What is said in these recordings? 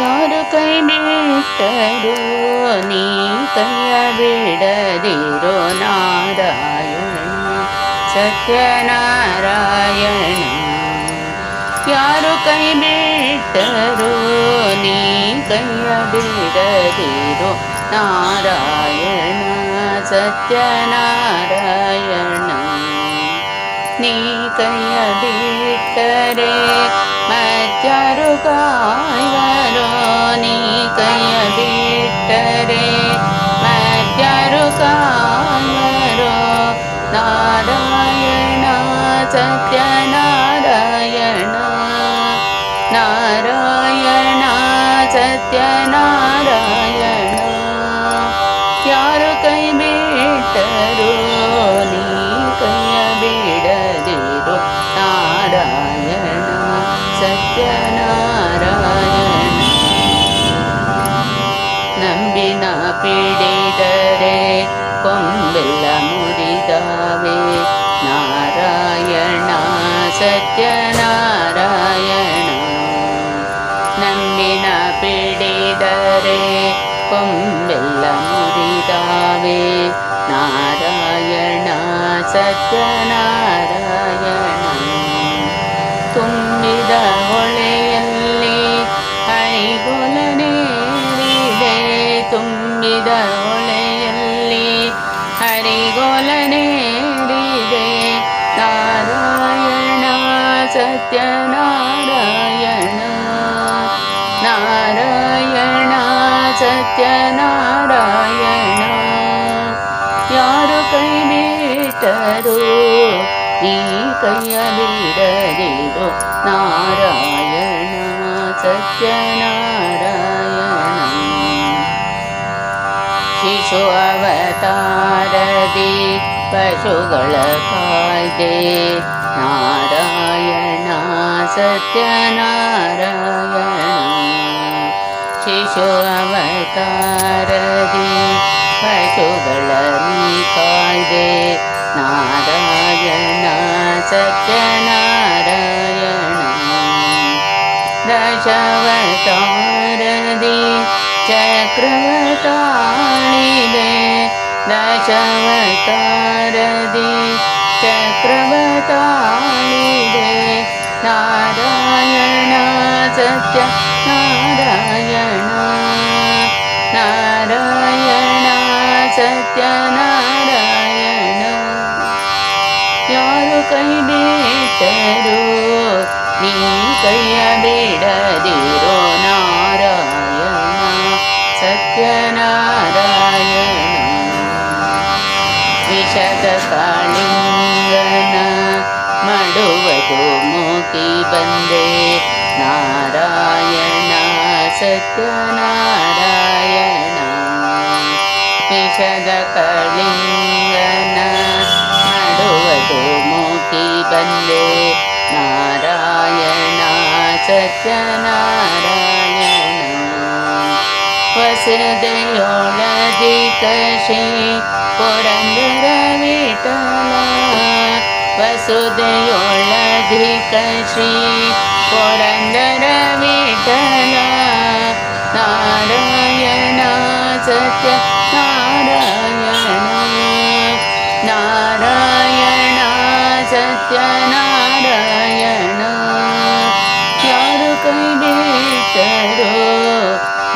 ಯಾರು ಕೈ ಬಿಟ್ಟರು ನೀ ಕೈಯ ಬಿಡದಿರೋ ನಾರಾಯಣ ಸತ್ಯನಾರಾಯಣ ಯಾರು ಕೈ ಬಿಟ್ಟರು ನೀ ಕೈಯ ಬಿಡದಿರೋ ನಾರಾಯಣ ಸತ್ಯನಾರಾಯಣ നീ കയ്യബിക്കരേ മറ്റൊരു കായവരോ നീ കയ്യബിക്കരേ മറ്റൊരു കായവരോ നാരായണ സത്യനാരായണ നാരായണ. സത്യനാരായണ യാരു കൈ ബീട്ട ಸತ್ಯನಾರಾಯಣ ನಂಬಿನ ಪಿಡಿದರೆ ಕೊಂಬೆಲ್ಲ ಮುರಿದಾವೆ ನಾರಾಯಣ ಸತ್ಯನಾರಾಯಣ ಸತ್ಯನಾರಾಯಣ ನಾರಾಯಣ ಸತ್ಯನಾರಾಯಣ ಯಾರು ಕೈ ಬಿಟ್ಟರು ಈ ಕೈಯ ಬಿಡದಿರು ನಾರಾಯಣ ಸತ್ಯನಾರಾಯಣ ಶಿಶು ಅವತಾರದಿ ಪಶುಗಳ ಕಾಯ್ದೆ ನಾರಾಯಣ सत्यनारायण। शिशु अवतारदि पशुबलीकादे नारायण सत्यनारायण। दशवतारदि चक्रवताणि दे चक्रवता ಸತ್ಯ ನಾರಾಯಣ ನಾರಾಯಣ ಸತ್ಯನಾರಾಯಣ ಯಾರು ಕೈ ಬಿಟ್ಟರು ನೀ ಕೈಯ ಬಿಡದಿರೋ ನಾರಾಯಣ ಸತ್ಯನಾರಾಯಣ ವಿಷದ ಕಾಳಿಂಗನ ಮಡುವುದು ಮುಖಿ ಬಂದೆ ನಾರಾಯಣ സത്യനാരായണ വിശദ കളിംഗന നടുവതു മൂക്കി ബല്ലേ നാരായണ സത്യനാരായണ വസുദയോളധികശി പുരന്തര വിട്ടല വസുദയോളധികശി പുരന്തര വി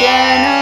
Yeah.